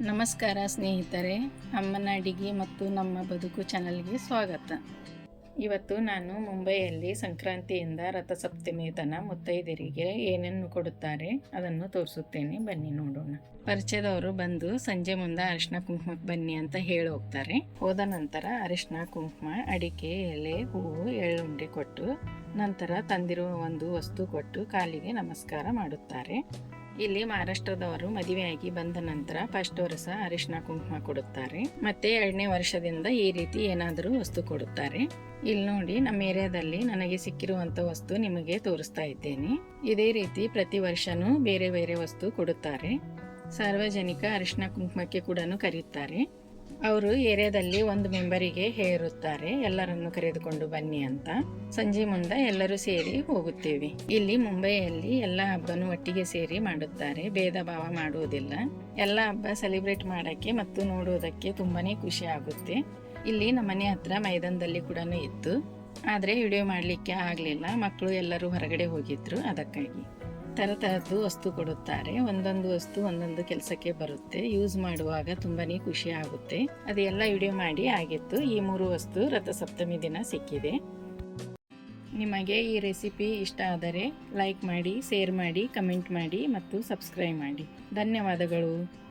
ನಮಸ್ಕಾರ ಸ್ನೇಹಿತರೆ, ಅಮ್ಮನ ಅಡಿಗೆ ಮತ್ತು ನಮ್ಮ ಬದುಕು ಚಾನಲ್ಗೆ ಸ್ವಾಗತ. ಇವತ್ತು ನಾನು ಮುಂಬೈಯಲ್ಲಿ ಸಂಕ್ರಾಂತಿಯಿಂದ ರಥಸಪ್ತಮಿ ತನ ಮುತ್ತೈದೆಯರಿಗೆ ಏನನ್ನು ಕೊಡುತ್ತಾರೆ ಅದನ್ನು ತೋರಿಸುತ್ತೇನೆ. ಬನ್ನಿ ನೋಡೋಣ. ಪರಿಚಯದವರು ಬಂದು ಸಂಜೆ ಮುಂದೆ ಅರಿಶಿನ ಕುಂಕುಮಕ್ಕೆ ಬನ್ನಿ ಅಂತ ಹೇಳಿ ಹೋಗ್ತಾರೆ. ಹೋದ ನಂತರ ಅರಿಶಿನ ಕುಂಕುಮ, ಅಡಿಕೆ, ಎಲೆ, ಹೂವು, ಎಳ್ಳುಂಡೆ ಕೊಟ್ಟು ನಂತರ ತಂದಿರುವ ಒಂದು ವಸ್ತು ಕೊಟ್ಟು ಕಾಲಿಗೆ ನಮಸ್ಕಾರ ಮಾಡುತ್ತಾರೆ. ಇಲ್ಲಿ ಮಹಾರಾಷ್ಟ್ರದವರು ಮದುವೆಯಾಗಿ ಬಂದ ನಂತರ ಫಸ್ಟ್ ವರ್ಷ ಅರಿಶಿನ ಕುಂಕುಮ ಕೊಡುತ್ತಾರೆ. ಮತ್ತೆ ಎರಡನೇ ವರ್ಷದಿಂದ ಈ ರೀತಿ ಏನಾದರೂ ವಸ್ತು ಕೊಡುತ್ತಾರೆ. ಇಲ್ಲಿ ನೋಡಿ, ನಮ್ಮ ಏರಿಯಾದಲ್ಲಿ ನನಗೆ ಸಿಕ್ಕಿರುವಂತ ವಸ್ತು ನಿಮಗೆ ತೋರಿಸ್ತಾ ಇದ್ದೇನೆ. ಇದೇ ರೀತಿ ಪ್ರತಿ ವರ್ಷನೂ ಬೇರೆ ಬೇರೆ ವಸ್ತು ಕೊಡುತ್ತಾರೆ. ಸಾರ್ವಜನಿಕ ಅರಿಶಿನ ಕುಂಕುಮಕ್ಕೆ ಕೂಡ ಕರೆಯುತ್ತಾರೆ. ಅವರು ಏರಿಯಾದಲ್ಲಿ ಒಂದು ಮೆಂಬರಿಗೆ ಹೇರುತ್ತಾರೆ, ಎಲ್ಲರನ್ನು ಕರೆದುಕೊಂಡು ಬನ್ನಿ ಅಂತ. ಸಂಜೆ ಮುಂದೆ ಎಲ್ಲರೂ ಸೇರಿ ಹೋಗುತ್ತೇವೆ. ಇಲ್ಲಿ ಮುಂಬೈಯಲ್ಲಿ ಎಲ್ಲ ಹಬ್ಬನೂ ಒಟ್ಟಿಗೆ ಸೇರಿ ಮಾಡುತ್ತಾರೆ, ಭೇದ ಭಾವ ಮಾಡುವುದಿಲ್ಲ. ಎಲ್ಲ ಹಬ್ಬ ಸೆಲೆಬ್ರೇಟ್ ಮಾಡೋಕ್ಕೆ ಮತ್ತು ನೋಡುವುದಕ್ಕೆ ತುಂಬಾನೇ ಖುಷಿ ಆಗುತ್ತೆ. ಇಲ್ಲಿ ನಮ್ಮನೆ ಹತ್ರ ಮೈದಾನದಲ್ಲಿ ಕೂಡ ಇತ್ತು. ಆದರೆ ವಿಡಿಯೋ ಮಾಡಲಿಕ್ಕೆ ಆಗಲಿಲ್ಲ, ಮಕ್ಕಳು ಎಲ್ಲರೂ ಹೊರಗಡೆ ಹೋಗಿದ್ರು, ಅದಕ್ಕಾಗಿ. ಥರ ಥರದ್ದು ವಸ್ತು ಕೊಡುತ್ತಾರೆ. ಒಂದೊಂದು ವಸ್ತು ಒಂದೊಂದು ಕೆಲಸಕ್ಕೆ ಬರುತ್ತೆ. ಯೂಸ್ ಮಾಡುವಾಗ ತುಂಬಾ ಖುಷಿ ಆಗುತ್ತೆ. ಅದೆಲ್ಲ ವಿಡಿಯೋ ಮಾಡಿ ಆಗಿತ್ತು. ಈ ಮೂರು ವಸ್ತು ರಥಸಪ್ತಮಿ ದಿನ ಸಿಕ್ಕಿದೆ. ನಿಮಗೆ ಈ ರೆಸಿಪಿ ಇಷ್ಟ ಆದರೆ ಲೈಕ್ ಮಾಡಿ, ಶೇರ್ ಮಾಡಿ, ಕಮೆಂಟ್ ಮಾಡಿ ಮತ್ತು ಸಬ್ಸ್ಕ್ರೈಬ್ ಮಾಡಿ. ಧನ್ಯವಾದಗಳು.